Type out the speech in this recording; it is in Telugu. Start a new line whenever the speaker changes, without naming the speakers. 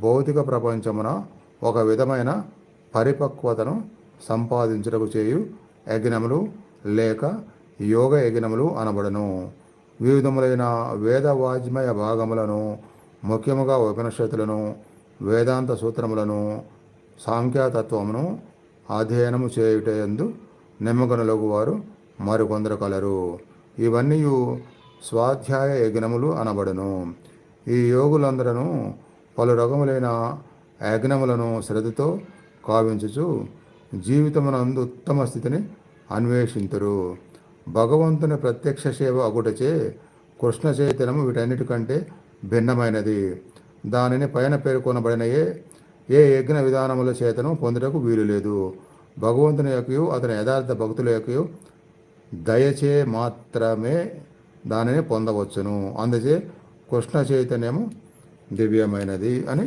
భౌతిక ప్రపంచమున ఒక విధమైన పరిపక్వతను సంపాదించుటకు చేయు యజ్ఞములు లేక యోగ యజ్ఞములు అనబడను. వివిధములైన వేద వాజ్మయ భాగములను ముఖ్యముగా ఉపనిషత్తులను వేదాంత సూత్రములను సాంఖ్యాతత్వమును అధ్యయనము చేయుటయందు నిమ్మగనులకు వారు మరికొందరు కలరు. ఇవన్నీ స్వాధ్యాయ యజ్ఞములు అనబడును. ఈ యోగులందరూ పలు రకములైన యజ్ఞములను శ్రద్ధతో కావించుచు జీవితమునందు ఉత్తమ స్థితిని అన్వేషింతురు. భగవంతుని ప్రత్యక్ష సేవ అగుటచే కృష్ణ చైతన్యము వీటన్నిటికంటే భిన్నమైనది. దానిని పైన పేర్కొనబడినయే ఏ యజ్ఞ విధానముల చేతను పొందుటకు వీలు లేదు. భగవంతుని యొక్కయు అతని యథార్థ భక్తుల యొక్కయు దయచే మాత్రమే దానిని పొందవచ్చును. అందుచే కృష్ణ చైతన్యము దివ్యమైనది అని